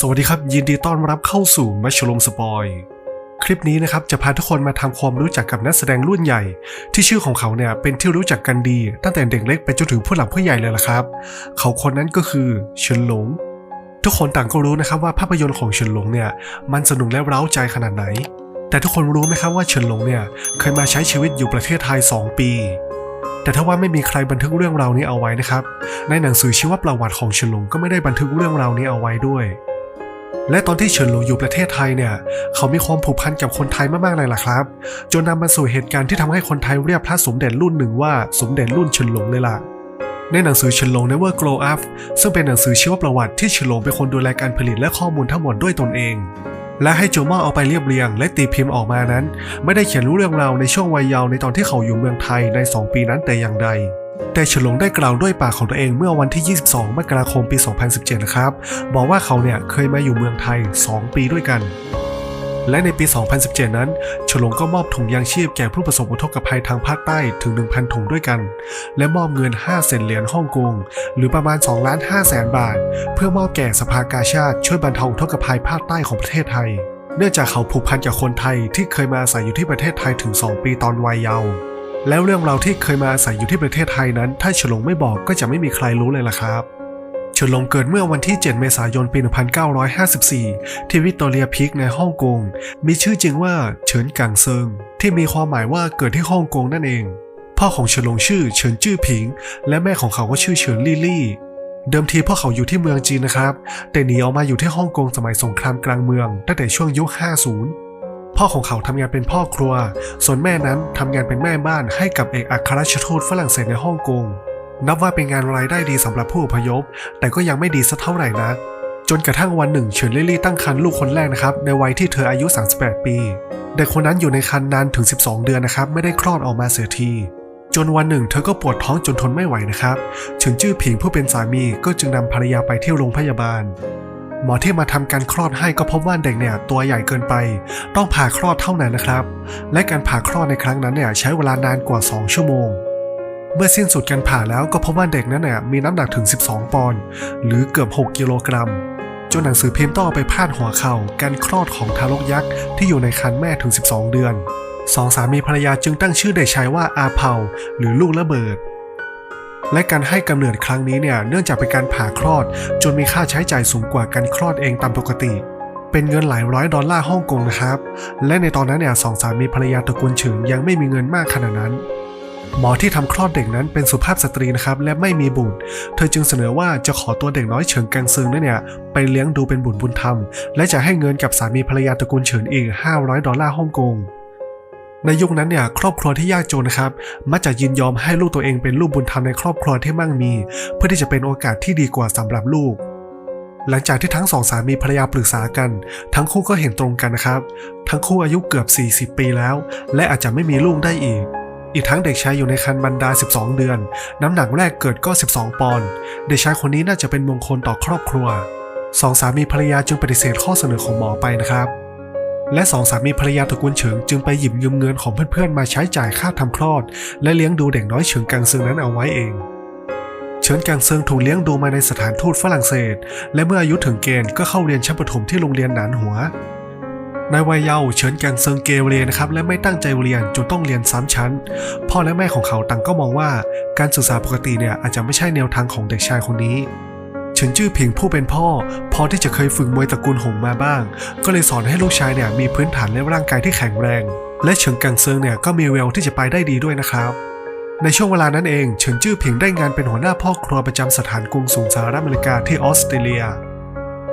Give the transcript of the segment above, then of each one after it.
สวัสดีครับ ยินดีต้อนรับเข้าสู่มัชลมสปอย คลิปนี้นะครับจะพาทุกคนมาทำความรู้จักกับนักแสดงรุ่นใหญ่ ที่ชื่อของเขาเนี่ยเป็นที่รู้จักกันดี ตั้งแต่เด็กเล็กไปจนถึงผู้หลักผู้ใหญ่เลยละครับ เขาคนนั้นก็คือเฉินหลง ทุกคนต่างก็รู้นะครับว่าภาพยนตร์ของเฉินหลงเนี่ยมันสนุกและเร้าใจขนาดไหน แต่ทุกคนรู้ไหมครับว่าเฉินหลงเนี่ยเคยมาใช้ชีวิตอยู่ประเทศไทย 2 ปีแต่ถ้าว่าไม่มีใครบันทึกเรื่องราวนี้เอาไว้นะครับ ในหนังสือชีวประวัติของเฉินหลงก็ไม่ได้บันทึกเรื่องราวนี้เอาไว้ด้วย และตอนที่เฉินหลงอยู่ประเทศไทยเนี่ย เขามีความผูกพันกับคนไทยมากๆเลยล่ะครับ จนนำมาสู่เหตุการณ์ที่ทำให้คนไทยเรียกพระสมเด็จรุ่นหนึ่งว่าสมเด็จรุ่นเฉินหลงเลยล่ะในหนังสือเฉินหลง Never Grow Up ซึ่งเป็นหนังสือชีวประวัติที่เฉินหลงเป็นคนดูแลการผลิตและข้อมูลทั้งหมดด้วยตนเอง และให้โจม่าเอาไปเรียบเรียง และตีพิมพ์ออกมานั้น ไม่ได้เขียนรู้เรื่องราวในช่วงวัยเยาว์ในตอนที่เขาอยู่เมืองไทยใน 2 ปีนั้นแต่อย่างใด แต่เฉินหลงได้กล่าวด้วยปากของตัวเองเมื่อวันที่ 22 มกราคมปี 2017 นะครับ บอกว่าเขาเนี่ยเคยมาอยู่เมืองไทย 2 ปีด้วยกัน และในปี 2017 นั้นเฉลงก็มอบถุงยางชีพแก่ผู้ประสบอุทกภัยทางภาคใต้ถึง 1,000 ถุงด้วยกัน และมอบเงิน 5 เซนเหรียญฮ่องกง หรือประมาณ2ล้าน5แสนบาท เพื่อมอบแก่สภากาชาติช่วยบรรเทาอุทกภัยภาคใต้ของประเทศไทย เนื่องจากเขาผูกพันกับคนไทยที่เคยมาอาศัยอยู่ที่ประเทศไทยถึง 2 ปีตอนวัยเยาว์ แล้วเรื่องราวที่เคยมาอาศัยอยู่ที่ประเทศไทยนั้น ถ้าเฉลงไม่บอกก็จะไม่มีใครรู้เลยล่ะครับเฉินหลงเกิดเมื่อวันที่ 7 เมษายน ปี 1954 ที่วิกตอเรียพิกในฮ่องกง มีชื่อจริงว่าเฉินกังเซิง ที่มีความหมายว่าเกิดที่ฮ่องกงนั่นเอง พ่อของเฉินหลงชื่อเฉินจื้อผิง และแม่ของเขาก็ชื่อเฉินลี่ลี่ เดิมทีพ่อเขาอยู่ที่เมืองจีนนะครับ แต่หนีออกมาอยู่ที่ฮ่องกงสมัยสงครามกลางเมือง ตั้งแต่ช่วงยุค 50 พ่อของเขาทำงานเป็นพ่อครัว ส่วนแม่นั้นทำงานเป็นแม่บ้านให้กับเอกอัครราชทูตฝรั่งเศสในฮ่องกง นับว่าเป็นงานรายได้ดีสำหรับผู้อพยพ แต่ก็ยังไม่ดีสักเท่าไหร่นะจนกระทั่งวันหนึ่งเฉินลี่ลี่ตั้งครรภ์ลูกคนแรกนะครับ ในวัยที่เธออายุ 38 ปี เด็กคนนั้นอยู่ในครรภ์นานถึง 12 เดือนนะครับ ไม่ได้คลอดออกมาเสียทีจนวันหนึ่งเธอก็ปวดท้องจนทนไม่ไหวนะครับเฉินจื้อผิงผู้เป็นสามีก็จึงนำภรรยาไปที่โรงพยาบาล หมอที่มาทำการคลอดให้ก็พบว่าเด็กเนี่ยตัวใหญ่เกินไป ต้องผ่าคลอดเท่านั้นนะครับ และการผ่าคลอดในครั้งนั้นเนี่ยใช้เวลานานกว่า 2 ชั่วโมง เมื่อสิ้นสุดการผ่าแล้วก็พบว่าเด็กนั้นเนี่ยมีน้ำหนักถึง 12 ปอนด์หรือเกือบ 6 กิโลกรัมจนหนังสือพิมพ์ต้องเอาไปพาดหัวเข่าการคลอดของทารกยักษ์ที่อยู่ในครรภ์แม่ถึง 12 เดือนสองสามีภรรยาจึงตั้งชื่อเด็กชายว่าอาเผาหรือลูกระเบิด และการให้กำเนิดครั้งนี้เนี่ยเนื่องจากเป็นการผ่าคลอด จนมีค่าใช้จ่ายสูงกว่าการคลอดเองตามปกติ เป็นเงินหลายร้อยดอลลาร์ฮ่องกงนะครับ และในตอนนั้นเนี่ยสองสามีภรรยาตระกูลเฉิงยังไม่มีเงินมากขนาดนั้น หมอที่ทำคลอดเด็กนั้นเป็นสุภาพสตรีนะครับและไม่มีบุตร เธอจึงเสนอว่าจะขอตัวเด็กน้อยเฉิงกังซึงนั่นเนี่ยไปเลี้ยงดูเป็นบุตรบุญธรรม และจะให้เงินกับสามีภรรยาตระกูลเฉินอีก500ดอลลาร์ฮ่องกง ในยุคนั้นเนี่ยครอบครัวที่ยากจนนะครับมักจะยินยอมให้ลูกตัวเองเป็นลูกบุญธรรมในครอบครัวที่มั่งมี เพื่อที่จะเป็นโอกาสที่ดีกว่าสำหรับลูก หลังจากที่ทั้งสองสามีภรรยาปรึกษากัน ทั้งคู่ก็เห็นตรงกันนะครับ ทั้งคู่อายุเกือบ 40 ปีแล้ว และอาจจะไม่มีลูกได้อีก อีกทั้งเด็กชายอยู่ในครรภ์บรรดา 12 เดือน น้ำหนักแรกเกิดก็ 12 ปอนด์เด็กชายคนนี้น่าจะเป็นมงคลต่อครอบครัวสองสามีภรรยาจึงปฏิเสธข้อเสนอของหมอไปนะครับ และสองสามีภรรยาตระกูลเฉิงจึงไปหยิบยืมเงินของเพื่อนๆมาใช้จ่ายค่าทำคลอด และเลี้ยงดูเด็กน้อยเฉิงกังซึงนั้นเอาไว้เองเฉินกังเซิงถูกเลี้ยงดูมาในสถานทูตฝรั่งเศส และเมื่ออายุถึงเกณฑ์ก็เข้าเรียนชั้นประถมที่โรงเรียนหนานหัว ในวัยเยาว์เฉินกังเซิงเกเรนะครับและไม่ตั้งใจเรียนจนต้องเรียนซ้ำชั้น พ่อและแม่ของเขาต่างก็มองว่า การศึกษาปกติเนี่ยอาจจะไม่ใช่แนวทางของเด็กชายคนนี้ เฉินจื้อผิงผู้เป็นพ่อ พอที่จะเคยฝึกมวยตระกูลหงมาบ้าง ก็เลยสอนให้ลูกชายเนี่ยมีพื้นฐานและร่างกายที่แข็งแรง และเฉิงกังเซิงเนี่ยก็มีแววที่จะไปได้ดีด้วยนะครับในช่วงเวลานั้นเองเฉินจื้อผิงได้งานเป็นหัวหน้าพ่อครัวประจำสถานกรุงสุลสหรัฐอเมริกาที่ออสเตรเลีย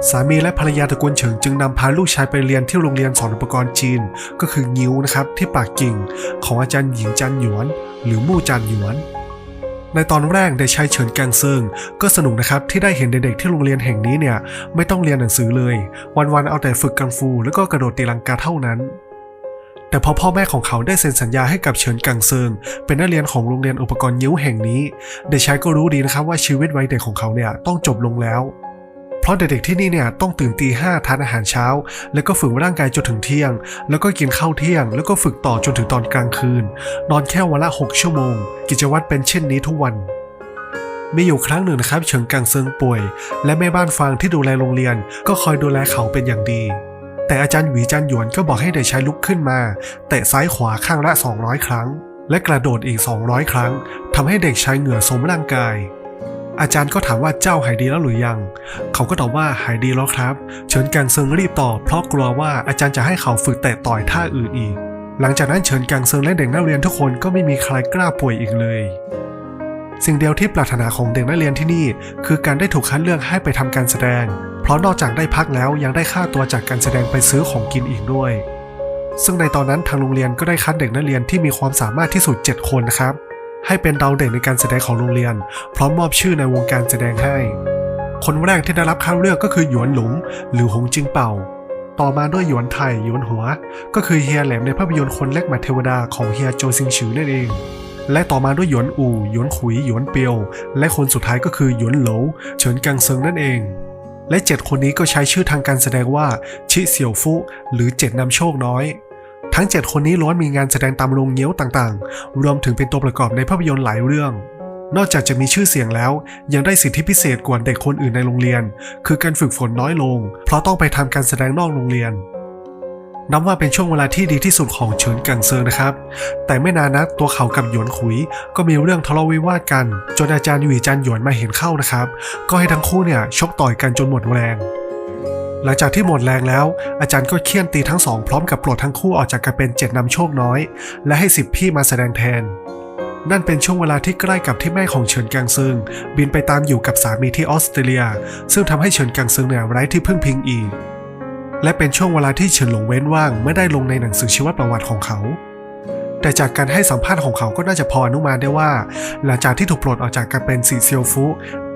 สามีและภรรยาตระกูลเฉิงจึงนำพาลูกชายไปเรียนที่โรงเรียนสอนอุปกรณ์จีน ก็คืองิ้วนะครับที่ปากกิ่ง ของอาจารย์หญิงจันหยวน หรือมู่จันหยวน ในตอนแรกเด็กชายเฉินกังเซิงก็สนุกนะครับที่ได้เห็นเด็กๆที่โรงเรียนแห่งนี้เนี่ยไม่ต้องเรียนหนังสือเลย วันๆเอาแต่ฝึกกังฟูแล้วก็กระโดดตีลังกาเท่านั้น แต่พอพ่อแม่ของเขาได้เซ็นสัญญาให้กับเฉินกังเซิงเป็นนักเรียนของโรงเรียนอุปกรณ์ยิ้วแห่งนี้ เด็กชายก็รู้ดีนะครับว่าชีวิตวัยเด็กของเขาเนี่ยต้องจบลงแล้ว เพราะเด็กๆที่นี่เนี่ยต้องตื่นตีห้าทานอาหารเช้า แล้วก็ฝึกร่างกายจนถึงเที่ยง แล้วก็กินข้าวเที่ยง แล้วก็ฝึกต่อจนถึงตอนกลางคืน นอนแค่วันละ 6 ชั่วโมง กิจวัตรเป็นเช่นนี้ทุกวันมีอยู่ครั้งหนึ่งนะครับเฉิงกังเซิงป่วย และแม่บ้านฟางที่ดูแลโรงเรียน ก็คอยดูแลเขาเป็นอย่างดี แต่อาจารย์หวีจันหยวนก็บอกให้เด็กชายลุกขึ้นมาเตะซ้ายขวาข้างละ 200 ครั้ง และกระโดดอีก 200 ครั้งทำให้เด็กชายเหงื่อสมร่างกาย อาจารย์ก็ถามว่าเจ้าหายดีแล้วหรือยัง เขาก็ตอบว่าหายดีแล้วครับ เฉินกังเซิงรีบตอบเพราะกลัวว่าอาจารย์จะให้เขาฝึกเตะต่อยท่าอื่นอีก หลังจากนั้นเฉินกังเซิงและเด็กนักเรียนทุกคนก็ไม่มีใครกล้าป่วยอีกเลย สิ่งเดียวที่ปรารถนาของเด็กนักเรียนที่นี่ คือการได้ถูกคัดเลือกให้ไปทำการแสดง เพราะนอกจากได้พักแล้วยังได้ค่าตัวจากการแสดงไปซื้อของกินอีกด้วย ซึ่งในตอนนั้นทางโรงเรียนก็ได้คัดเด็กนักเรียนที่มีความสามารถที่สุด 7 คนนะครับ ให้เป็นดาวเด่นในการแสดงของโรงเรียน พร้อมมอบชื่อในวงการแสดงให้ คนแรกที่ได้รับคัดเลือกก็คือหยวนหลงหรือหงจิงเป่า ต่อมาด้วยหยวนไทหยวนหัว ก็คือเฮียแหลมในภาพยนตร์คนเล็กหมาเทวดาของเฮียโจซิงฉือนั่นเอง และต่อมาด้วยหยวนอู่หยวนขุยหยวนเปียว และคนสุดท้ายก็คือหยวนโหลวเฉินกังเซิงนั่นเองและเจ็ดคนนี้ก็ใช้ชื่อทางการแสดงว่า ชิเสี่ยวฟุ หรือเจ็ดนำโชคน้อย ทั้ง 7 คนนี้ล้วนมีงานแสดงตามโรงเงี้ยวต่างๆ รวมถึงเป็นตัวประกอบในภาพยนตร์หลายเรื่อง นอกจากจะมีชื่อเสียงแล้ว ยังได้สิทธิพิเศษกว่าเด็กคนอื่นในโรงเรียน คือการฝึกฝนน้อยลง เพราะต้องไปทำการแสดงนอกโรงเรียนนับว่าเป็นช่วงเวลาที่ดีที่สุดของเฉินกังเซิงนะครับ แต่ไม่นานนักตัวเขากับหยวนขุย ก็มีเรื่องทะเลาะวิวาทกัน จนอาจารย์หวีจันหยวนมาเห็นเข้านะครับ ก็ให้ทั้งคู่เนี่ยชกต่อยกันจนหมดแรง หลังจากที่หมดแรงแล้ว อาจารย์ก็เคี่ยนตีทั้งสองพร้อมกับปลดทั้งคู่ออกจากการเป็นเจ็ดนำโชคน้อย และให้สิบพี่มาแสดงแทน นั่นเป็นช่วงเวลาที่ใกล้กับที่แม่ของเฉินกังซึง บินไปตามอยู่กับสามีที่ออสเตรเลีย ซึ่งทำให้เฉินกังซึงเนี่ยไร้ที่พึ่งพิงอีก และเป็นช่วงเวลาที่เฉินหลงเว้นว่างไม่ได้ลงในหนังสือชีวประวัติของเขา แต่จากการให้สัมภาษณ์ของเขาก็น่าจะพออนุมานได้ว่า หลังจากที่ถูกปลดออกจากการเป็นสีเซียวฟุ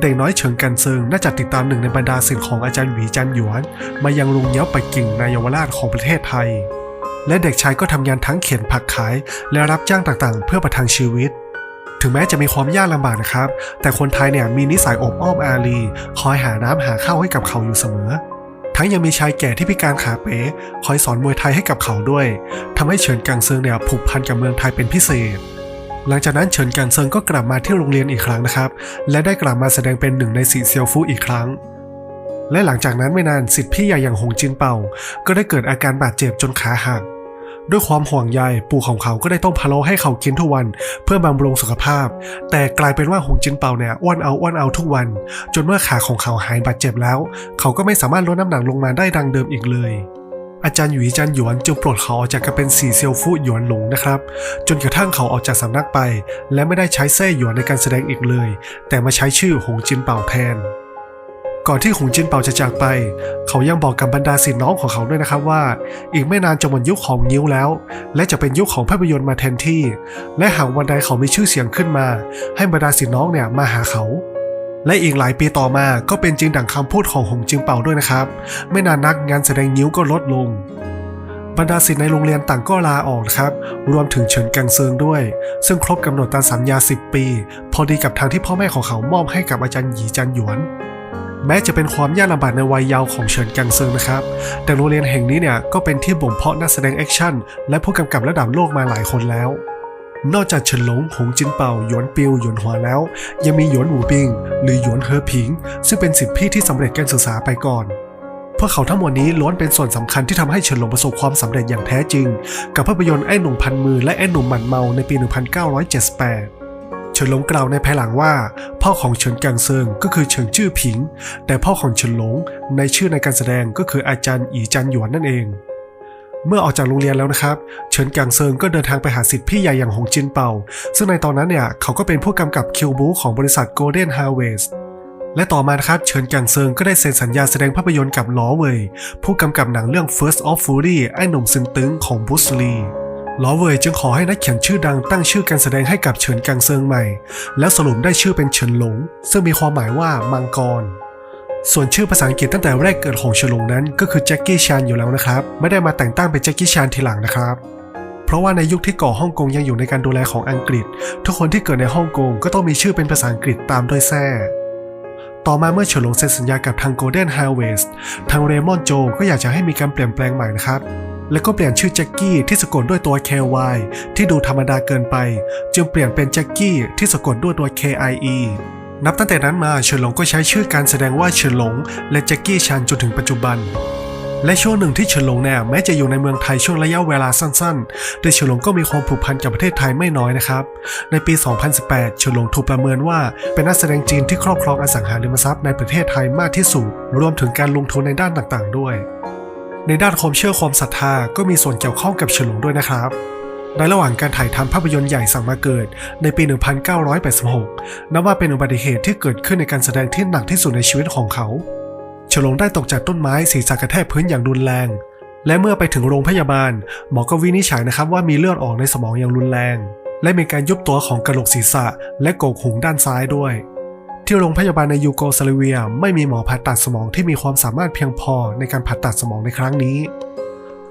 เด็กน้อยเฉิงกันเซิงน่าจะติดตามหนึ่งในบรรดาศิษย์ของอาจารย์หวีจันหยวน มายังลุงเย้าปักกิ่งในเยาวราชของประเทศไทย และเด็กชายก็ทำงานทั้งเขียนผักขาย และรับจ้างต่างๆ เพื่อประทังชีวิตถึงแม้จะมีความยากลำบากนะครับ แต่คนไทยเนี่ยมีนิสัยอบอ้อมอารี คอยหาน้ำหาข้าวให้กับเขาอยู่เสมอ ทั้งยังมีชายแก่ที่พิการขาเป๋คอยสอนมวยไทยให้กับเขาด้วยทำให้เฉินกังเซิงเนี่ยผูกพันกับเมืองไทยเป็นพิเศษ หลังจากนั้นเฉินกังเซิงก็กลับมาที่โรงเรียนอีกครั้งนะครับ และได้กลับมาแสดงเป็นหนึ่งในสีเซียวฟูอีกครั้ง และหลังจากนั้นไม่นานสิทธิพี่ใหญ่อย่างหงจินเป่า ก็ได้เกิดอาการบาดเจ็บจนขาหัก ด้วยความห่วงใยปู่ของเขาก็ได้ต้มพะโล้ให้เขากินทุกวัน เพื่อบำรุงสุขภาพ แต่กลายเป็นว่าหงจินเปาเนี่ยอ้วนเอาอ้วนเอาทุกวัน จนเมื่อขาของเขาหายบาดเจ็บแล้ว เขาก็ไม่สามารถลดน้ำหนักลงมาได้ดังเดิมอีกเลยอาจารย์หยีจันหยวนจึงปลดเขาออกจากการเป็นสีเซียวฟู่หยวนหลงนะครับ จนกระทั่งเขาออกจากสำนักไป และไม่ได้ใช้เซ่หยวนในการแสดงอีกเลย แต่มาใช้ชื่อหงจินเป่าแทน ก่อนที่หงจินเปาจะจากไป เขายังบอกกับบรรดาศิษย์น้องของเขาด้วยนะครับว่า อีกไม่นานจะหมดยุคของนิ้วแล้ว และจะเป็นยุคของภาพยนตร์มาแทนที่ และหากวันใดเขามีชื่อเสียงขึ้นมา ให้บรรดาศิษย์น้องเนี่ยมาหาเขาและอีกหลายปีต่อมาก็เป็นจริงดังคำพูดของหงจินเป่าด้วยนะครับ ไม่นานนักงานแสดงนิ้วก็ลดลง บรรดาศิษย์ในโรงเรียนต่างก็ลาออกนะครับ รวมถึงเฉินกังเซิงด้วย ซึ่งครบกำหนดตามสัญญา 10 ปี พอดีกับทางที่พ่อแม่ของเขามอบให้กับอาจารย์หยีจันหยวน แม้จะเป็นความยากลำบากในวัยเยาว์ของเฉินกังเซิงนะครับ แต่โรงเรียนแห่งนี้เนี่ยก็เป็นที่บ่มเพาะนักแสดงแอคชั่นและผู้กำกับระดับโลกมาหลายคนแล้ว นอกจากเฉินหลงหงจินเป่าหยวนปิวหยวนหัวแล้ว ยังมีหยวนหวูปิง หรือหยวนเฮอผิง ซึ่งเป็นสิทธิพี่ที่สำเร็จการศึกษาไปก่อนพวกเขาทั้งหมดนี้ล้วนเป็นส่วนสำคัญที่ทำให้เฉินหลงประสบความสำเร็จอย่างแท้จริง กับภาพยนตร์ไอ้หนุ่มพันมือและไอ้หนุ่มหมันเมาในปี 1978 ฉินหลงกล่าวในภายหลังว่า พ่อของเฉินกังเซิงก็คือเฉิงจื้อผิง แต่พ่อของเฉินหลงในชื่อในการแสดงก็คืออาจารย์อีจันหยวนนั่นเอง เมื่อออกจากโรงเรียนแล้วนะครับ เฉินกังเซิงก็เดินทางไปหาสิทธิ์พี่ใหญ่อย่างหงจินเป่า ซึ่งในตอนนั้นเนี่ยเขาก็เป็นผู้กำกับคิวบูของบริษัท Golden Harvest และต่อมานะครับเฉินกังเซิงก็ได้เซ็นสัญญาแสดงภาพยนตร์กับล้อเว่ยผู้กำกับหนังเรื่อง First of Fury ไอ้หนุ่มซึงตึงของบุสลี ล้อเวยจึงขอให้นักเขียนชื่อดังตั้งชื่อการแสดงให้กับเฉินกังเซิงใหม่ แล้วสรุปได้ชื่อเป็นเฉินหลง ซึ่งมีความหมายว่ามังกร ส่วนชื่อภาษาอังกฤษตั้งแต่แรกเกิดของเฉินหลงนั้นก็คือแจ็คกี้ชานอยู่แล้วนะครับ ไม่ได้มาแต่งตั้งเป็นแจ็คกี้ชานทีหลังนะครับ เพราะว่าในยุคที่ก่อฮ่องกงยังอยู่ในการดูแลของอังกฤษ ทุกคนที่เกิดในฮ่องกงก็ต้องมีชื่อเป็นภาษาอังกฤษตามด้วยแท้ต่อมาเมื่อเฉินหลงเซ็นสัญญากับทาง Golden Harvest ทางเรมอนโจก็อยากจะให้มีการเปลี่ยนแปลงใหม่นะครับ แล้วก็เปลี่ยนชื่อแจ็คกี้ที่สะกดด้วยตัว KY ที่ดูธรรมดาเกินไป จึงเปลี่ยนเป็นแจ็คกี้ที่สะกดด้วยตัว KIE นับตั้งแต่นั้นมาเฉินหลงก็ใช้ชื่อการแสดงว่าเฉินหลง และแจ็คกี้ชันจนถึงปัจจุบัน และช่วงหนึ่งที่เฉินหลงเนี่ยแม้จะอยู่ในเมืองไทยช่วงระยะเวลาสั้นๆ แต่เฉินหลงก็มีความผูกพันกับประเทศไทยไม่น้อยนะครับ ในปี 2018 เฉินหลงถูกประเมินว่าเป็นนักแสดงจีนที่ครอบครองอสังหาริมทรัพย์ในประเทศไทยมากที่สุด รวมถึงการลงทุนในด้านต่างๆ ด้วย ในด้านความเชื่อความศรัทธาก็มีส่วนเกี่ยวข้องกับเฉินหลงด้วยนะครับในระหว่างการถ่ายทำภาพยนตร์ใหญ่สั่งมาเกิดในปี 1986 นับว่าเป็นอุบัติเหตุที่เกิดขึ้นในการแสดงที่หนักที่สุดในชีวิตของเขาเฉลงได้ตกจากต้นไม้ศีรษะกระแทกพื้นอย่างรุนแรง และเมื่อไปถึงโรงพยาบาล หมอก็วินิจฉัยนะครับว่ามีเลือดออกในสมองอย่างรุนแรง และมีการยุบตัวของกระโหลกศีรษะและโกกหูด้านซ้ายด้วย ที่โรงพยาบาลในยูโกสลาเวียไม่มีหมอผ่าตัดสมองที่มีความสามารถเพียงพอในการผ่าตัดสมองในครั้งนี้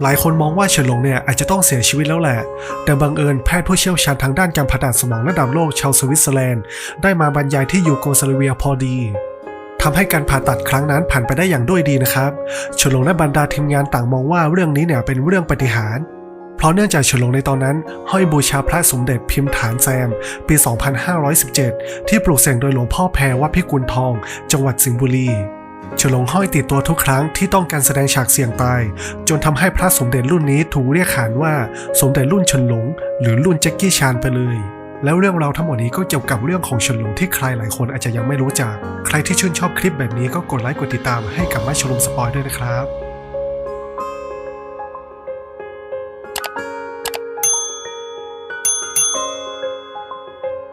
หลายคนมองว่าเฉินหลงเนี่ยอาจจะต้องเสียชีวิตแล้วแหละ แต่บังเอิญแพทย์ผู้เชี่ยวชาญทางด้านการผ่าตัดสมองระดับโลกชาวสวิตเซอร์แลนด์ได้มาบรรยายที่ยูโกสลาเวียพอดีทำให้การผ่าตัดครั้งนั้นผ่านไปได้อย่างด้วยดีนะครับเฉินหลงและบรรดาทีมงานต่างมองว่าเรื่องนี้เนี่ยเป็นเรื่องปาฏิหารย์ เพราะเนื่องจากเฉินหลงในตอนนั้น ห้อยบูชาพระสมเด็จพิมพ์ฐานแซม ปี 2517 ที่ปลูกเสกโดยหลวงพ่อแพรวัดพิกุลทอง จังหวัดสิงห์บุรีเฉลงห้อยติดตัวทุกครั้งที่ต้องการแสดงฉากเสี่ยงตาย จนทำให้พระสมเด็จรุ่นนี้ถูกเรียกขานว่าสมเด็จรุ่นเฉินหลง หรือรุ่นแจ็คกี้ชานไปเลยแล้วเรื่องราวทั้งหมดนี้ก็เกี่ยวกับเรื่องของเฉินหลงที่ใครหลายคนอาจจะยังไม่รู้จัก ใครที่ชื่นชอบคลิปแบบนี้ก็กดไลค์กดติดตามให้กับมาชลุมสปอยด้วยนะครับ